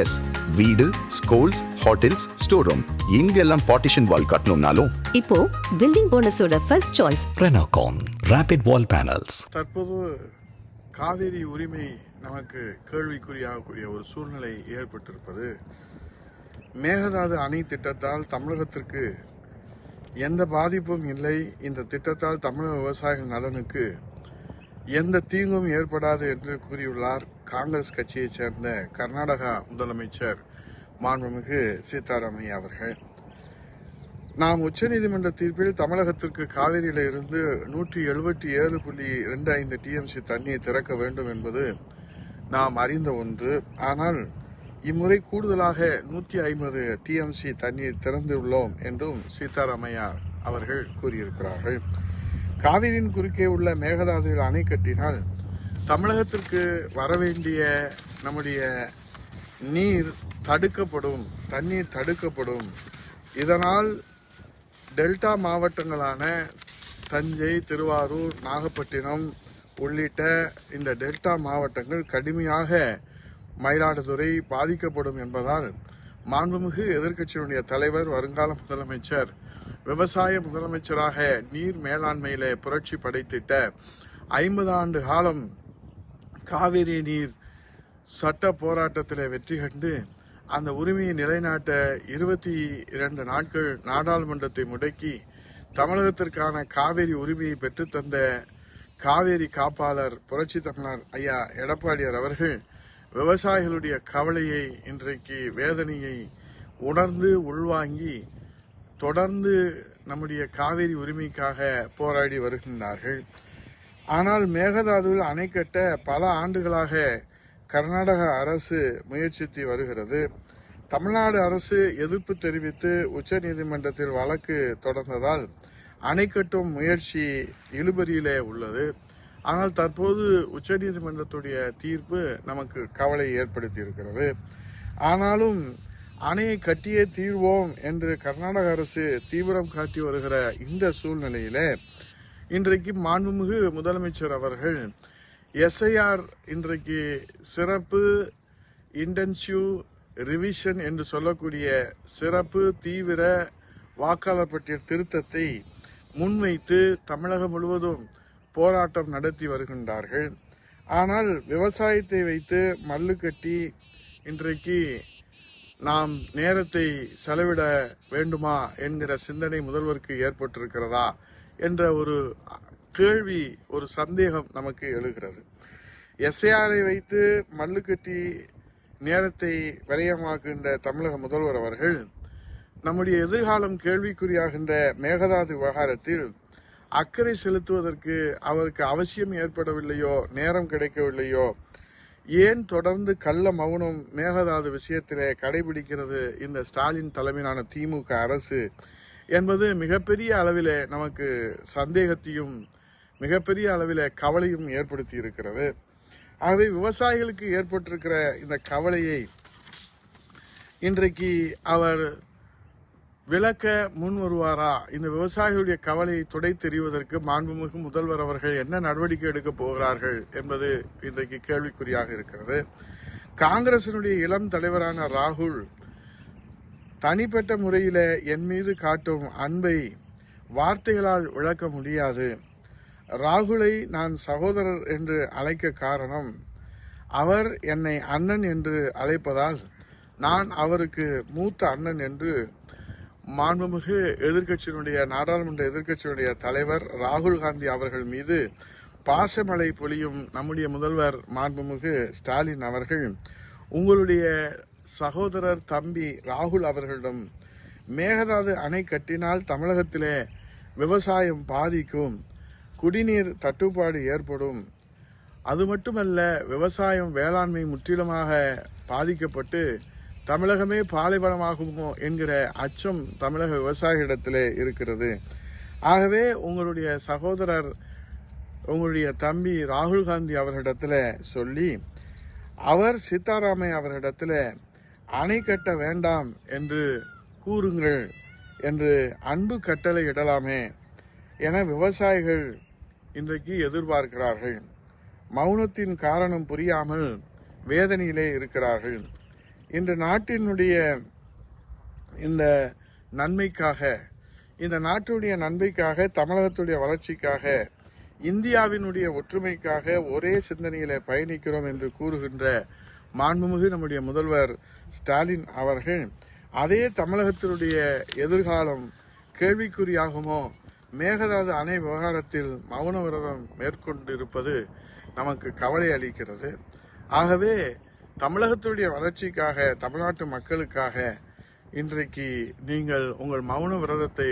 S வீடு schools hotels store room இங்கெல்லாம் partition wall கட்டணும்னாலும். இப்போ building போனஸோட first choice Renocon Rapid Wall Panels. தற்போது காவிரி உரிமை நமக்கு கேள்விக்குறியாகக்கூடிய ஒரு சூழ்நிலை ஏற்பட்டிருப்பது. மேகதாது அணை திட்டத்தால் தமிழகத்திற்கு எந்த பாதிப்பும் இல்லை. இந்த திட்டத்தால் தமிழக விவசாயிகள் நலனுக்கு எந்த தீங்கும் ஏற்படாது என்று கூறியுள்ளார் காங்கிரஸ் கட்சியைச் சேர்ந்த கர்நாடகா முதலமைச்சர் மாண்புமிகு சீதாராமையா அவர்கள். நாம் உச்சநீதிமன்ற தீர்ப்பில் தமிழகத்திற்கு காவிரியில இருந்து நூற்றி எழுபத்தி ஏழு புள்ளி ரெண்டு ஐந்து டிஎம்சி தண்ணியை திறக்க வேண்டும் என்பது நாம் அறிந்த ஒன்று. ஆனால் இம்முறை கூடுதலாக நூற்றி ஐம்பது டிஎம்சி தண்ணீர் திறந்துள்ளோம் என்றும் சீதாராமையா அவர்கள் கூறியிருக்கிறார்கள். காவிரியின் குறுக்கே உள்ள மேகதாதுவில் அணை கட்டினால் தமிழகத்திற்கு வரவேண்டிய நம்முடைய நீர் தடுக்கப்படும் தண்ணீர் தடுக்கப்படும். இதனால் டெல்டா மாவட்டங்களான தஞ்சை திருவாரூர் நாகப்பட்டினம் உள்ளிட்ட இந்த டெல்டா மாவட்டங்கள் கடுமையாக மயிலாடுதுறை பாதிக்கப்படும் என்பதால் மாண்புமிகு எதிர்க்கட்சியினுடைய தலைவர் வருங்கால முதலமைச்சர் விவசாய முதலமைச்சராக நீர் மேலாண்மையில புரட்சி படைத்திட்ட ஐம்பது ஆண்டு காலம் காவிரி நீர் சட்ட போராட்டத்தில் வெற்றி கண்டு அந்த உரிமையை நிலைநாட்ட இருபத்தி இரண்டு நாட்கள் நாடாளுமன்றத்தை முடக்கி தமிழகத்திற்கான காவிரி உரிமையை பெற்றுத்தந்த காவேரி காப்பாளர் புரட்சி தமிழர் ஐயா எடப்பாடியார் அவர்கள் விவசாயிகளுடைய கவலையை இன்றைக்கு வேதனையை உணர்ந்து உள்வாங்கி தொடர்ந்து நம்முடைய காவேரி உரிமைக்காக போராடி வருகின்றார்கள். ஆனால் மேகதாதுவில் அணை கட்ட பல ஆண்டுகளாக கர்நாடக அரசு முயற்சித்து வருகிறது. தமிழ்நாடு அரசு எதிர்ப்பு தெரிவித்து உச்சநீதிமன்றத்தில் வழக்கு தொடர்ந்ததால் அணை கட்டும் முயற்சி இழுபறியிலே உள்ளது. ஆனால் தற்போது உச்சநீதிமன்றத்துடைய தீர்ப்பு நமக்கு கவலை ஏற்படுத்தி இருக்கிறது ஆனாலும் அணையை கட்டியே தீர்வோம் என்று கர்நாடக அரசு தீவிரம் காட்டி வருகிற இந்த சூழ்நிலையில இன்றைக்கு மாண்புமிகு முதலமைச்சர் அவர்கள் எஸ்ஐஆர் இன்றைக்கு சிறப்பு இன்டென்சிவ் ரிவிஷன் என்று சொல்லக்கூடிய சிறப்பு தீவிர வாக்காளர் பட்டியல் திருத்தத்தை முன்வைத்து தமிழகம் முழுவதும் போராட்டம் நடத்தி வருகின்றார்கள். ஆனால் விவசாயத்தை வைத்து மல்லு கட்டி இன்றைக்கு நாம் நேரத்தை செலவிட வேண்டுமா என்கிற சிந்தனை முதல்வருக்கு ஏற்பட்டிருக்கிறதா என்ற ஒரு கேள்வி ஒரு சந்தேகம் நமக்கு எழுகிறது. எஸ்ஐஆரை வைத்து மல்லு கட்டி நேரத்தை விரயமாக்குகின்ற தமிழக முதல்வர் அவர்கள் நம்முடைய எதிர்காலம் கேள்விக்குறியாகின்ற மேகதாது விவகாரத்தில் அக்கறை செலுத்துவதற்கு அவருக்கு அவசியம் ஏற்படவில்லையோ நேரம் கிடைக்கவில்லையோ ஏன் தொடர்ந்து கள்ள மௌனம் மேகதாது விஷயத்திலே கடைபிடிக்கிறது இந்த ஸ்டாலின் தலைமையிலான திமுக அரசு என்பது மிகப்பெரிய அளவிலே நமக்கு சந்தேகத்தையும் மிகப்பெரிய அளவில் கவலையும் ஏற்படுத்தி இருக்கிறது. ஆகவே விவசாயிகளுக்கு ஏற்பட்டிருக்கிற இந்த கவலையை இன்றைக்கு அவர் விளக்க முன் வருவாரா? இந்த விவசாயிகளுடைய கவலையை துடை தெரிவதற்கு மாண்புமிகு முதல்வர் அவர்கள் என்ன நடவடிக்கை எடுக்க போகிறார்கள் என்பது இன்றைக்கு கேள்விக்குறியாக இருக்கிறது. காங்கிரசினுடைய இளம் தலைவரான ராகுல் தனிப்பட்ட முறையில் என் மீது காட்டும் அன்பை வார்த்தைகளால் விளக்க முடியாது. ராகுலை நான் சகோதரர் என்று அழைக்க காரணம் அவர் என்னை அண்ணன் என்று அழைப்பதால் நான் அவருக்கு மூத்த அண்ணன் என்று மாண்புமிகு எதிர்க்கட்சியினுடைய நாடாளுமன்ற எதிர்கட்சியினுடைய தலைவர் ராகுல் காந்தி அவர்கள் மீது பாசமழை பொழியும் நம்முடைய முதல்வர் மாண்புமிகு ஸ்டாலின் அவர்கள் உங்களுடைய சகோதரர் தம்பி ராகுல் அவர்களிடம் மேகதாது அணை கட்டினால் தமிழகத்திலே விவசாயம் பாதிக்கும் குடிநீர் தட்டுப்பாடு ஏற்படும். அது மட்டுமல்ல விவசாயம் வேளாண்மை முற்றிலுமாக பாதிக்கப்பட்டு தமிழகமே பாலைவனமாகுமோ என்கிற அச்சம் தமிழக விவசாயிகளிடத்திலே இருக்கிறது. ஆகவே உங்களுடைய சகோதரர் உங்களுடைய தம்பி ராகுல் காந்தி அவர்களிடத்தில் சொல்லி அவர் சீதாராமையா அவர்களிடத்தில் அணை கட்ட வேண்டாம் என்று கூறுங்கள் என்று அன்பு கட்டளை இடலாமே என விவசாயிகள் இன்றைக்கு எதிர்பார்க்கிறார்கள். மௌனத்தின் காரணம் புரியாமல் வேதனையிலே இருக்கிறார்கள். இன்று நாட்டினுடைய இந்த நன்மைக்காக இந்த நாட்டுடைய நன்மைக்காக தமிழகத்துடைய வளர்ச்சிக்காக இந்தியாவினுடைய ஒற்றுமைக்காக ஒரே சிந்தனையில பயணிக்கிறோம் என்று கூறுகின்ற மாண்புமிகு நம்முடைய முதல்வர் ஸ்டாலின் அவர்கள் அதே தமிழகத்தினுடைய எதிர்காலம் கேள்விக்குறியாகுமோ? மேகதாது அணை விவகாரத்தில் மௌன விரதம் மேற்கொண்டிருப்பது நமக்கு கவலை அளிக்கிறது. ஆகவே தமிழகத்துடைய வளர்ச்சிக்காக தமிழ்நாட்டு மக்களுக்காக இன்றைக்கு நீங்கள் உங்கள் மௌன விரதத்தை